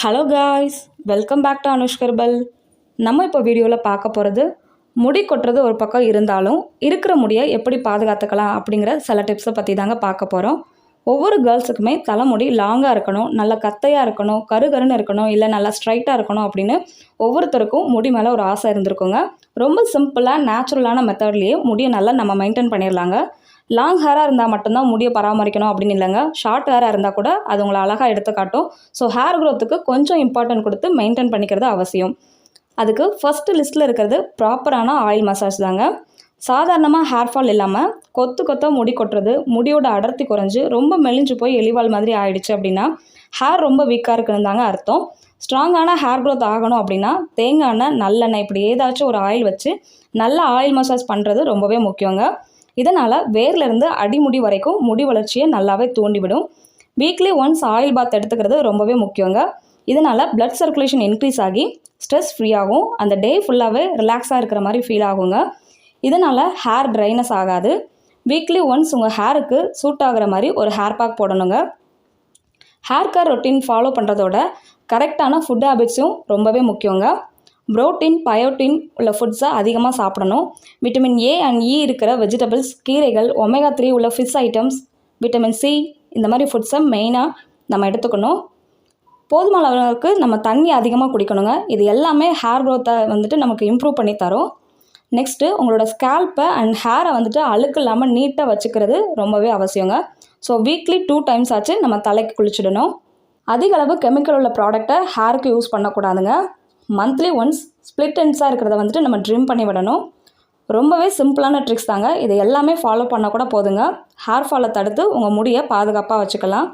Hello guys welcome back to அனுஷ்கர்பல் நம்ம இப்போ வீடியோவில் பார்க்க போகிறது முடி கொட்டுறது ஒரு பக்கம் இருந்தாலும் இருக்கிற முடியை எப்படி பாதுகாத்துக்கலாம் அப்படிங்கிற சில டிப்ஸை பற்றி தாங்க பார்க்க போகிறோம் ஒவ்வொரு கேர்ள்ஸுக்குமே தலைமுடி லாங்காக இருக்கணும் நல்லா கத்தையாக இருக்கணும் கருகருன்னு இருக்கணும் இல்லை நல்லா ஸ்ட்ரைட்டாக இருக்கணும் அப்படின்னு ஒவ்வொருத்தருக்கும் முடி மேலே ஒரு ஆசை இருந்திருக்குங்க. ரொம்ப சிம்பிளாக நேச்சுரலான மெத்தட்லேயே முடியை நல்லா நம்ம மெயின்டைன் பண்ணிடலாங்க லாங் ஹேராக இருந்தால் மட்டும்தான் முடியை பராமரிக்கணும் அப்படின்னு இல்லைங்க. ஷார்ட் ஹேராக இருந்தால் கூட அது உங்களை அழகாக எடுத்து காட்டும். ஸோ ஹேர் க்ரோத்துக்கு கொஞ்சம் இம்பார்ட்டன்ட் கொடுத்து மெயின்டைன் பண்ணிக்கிறது அவசியம். அதுக்கு ஃபஸ்ட்டு லிஸ்ட்டில் இருக்கிறது ப்ராப்பரான ஆயில் மசாஜ் தாங்க. சாதாரணமாக ஹேர் ஃபால் இல்லாமல் கொத்து கொத்தாக முடி கொட்டுறது முடியோட அடர்த்தி குறைஞ்சி ரொம்ப மெலிஞ்சு போய் எலிவால் மாதிரி ஆயிடுச்சு அப்படின்னா ஹேர் ரொம்ப வீக்காக இருக்குன்னு தாங்க அர்த்தம். ஸ்ட்ராங்கான ஹேர் க்ரோத் ஆகணும் அப்படின்னா தேங்காய் எண்ணெய் நல்லெண்ணெய் இப்படி ஏதாச்சும் ஒரு ஆயில் வச்சு நல்ல ஆயில் மசாஜ் பண்ணுறது ரொம்பவே முக்கியங்க. இதனால் வேர்லேருந்து அடிமுடி வரைக்கும் முடி வளர்ச்சியை நல்லாவே தூண்டிவிடும். வீக்லி ஒன்ஸ் ஆயில் பாத் எடுத்துக்கிறது ரொம்பவே முக்கியங்க. இதனால் பிளட் சர்க்குலேஷன் இன்க்ரீஸ் ஆகி ஸ்ட்ரெஸ் ஃப்ரீயாகும் அந்த டே ஃபுல்லாகவே ரிலாக்ஸாக இருக்கிற மாதிரி ஃபீல் ஆகுங்க. இதனால் ஹேர் ட்ரைனஸ் ஆகாது. வீக்லி ஒன்ஸ் உங்கள் ஹேருக்கு சூட் ஆகிற மாதிரி ஒரு ஹேர் பேக் போடணுங்க. ஹேர் கேர் ரொட்டீன் ஃபாலோ பண்ணுறதோட கரெக்டான ஃபுட் ஹேபிட்ஸும் ரொம்பவே முக்கியங்க. புரோட்டீன் பயோட்டின் உள்ள ஃபுட்ஸை அதிகமாக சாப்பிடணும். விட்டமின் ஏ அண்ட் இ இருக்கிற வெஜிடபிள்ஸ் கீரைகள் ஒமேகா த்ரீ உள்ள ஃபிஷ் ஐட்டம்ஸ் விட்டமின் சி இந்த மாதிரி ஃபுட்ஸை மெயினாக நம்ம எடுத்துக்கணும். போதுமான அளவுக்கு நம்ம தண்ணி அதிகமாக குடிக்கணுங்க. இது எல்லாமே ஹேர் க்ரோத்தை வந்துட்டு நமக்கு இம்ப்ரூவ் பண்ணி தரும். நெக்ஸ்ட்டு உங்களோட ஸ்கேல்ப்பை அண்ட் ஹேரை வந்துட்டு அழுக்கு இல்லாமல் நீட்டாக வச்சுக்கிறது ரொம்பவே அவசியங்க. ஸோ வீக்லி டூ டைம்ஸ் ஆச்சு நம்ம தலைக்கு குளிச்சிடணும். அதிக அளவு கெமிக்கல் உள்ள ப்ராடக்டை ஹேருக்கு யூஸ் பண்ணக்கூடாதுங்க. மந்த்லி ஒன்ஸ் ஸ்ப்ளிட் எண்ட்ஸாக இருக்கிறத வந்துட்டு நம்ம ட்ரிம் பண்ணி விடணும். ரொம்பவே சிம்பிளான ட்ரிக்ஸ் தாங்க. இதை எல்லாமே ஃபாலோ பண்ணால் கூட போதுங்க. ஹேர் ஃபாலை தடுத்து உங்கள் முடியை பாதுகாப்பாக வச்சுக்கலாம்.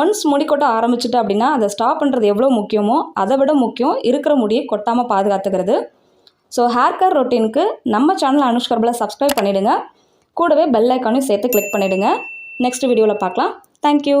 ஒன்ஸ் முடி கொட்ட ஆரம்பிச்சிட்டு அப்படின்னா அதை ஸ்டாப் பண்ணுறது எவ்வளோ முக்கியமோ அதை விட முக்கியம் இருக்கிற முடியை கொட்டாமல் பாதுகாத்துக்கிறது. ஸோ ஹேர் கேர் ரொட்டீனுக்கு நம்ம சேனல் அனுஷ்கர்பில் சப்ஸ்கிரைப் பண்ணிவிடுங்க கூடவே பெல் ஐக்கானையும் சேர்த்து கிளிக் பண்ணிவிடுங்க நெக்ஸ்ட் வீடியோவில் பார்க்கலாம். தேங்க்யூ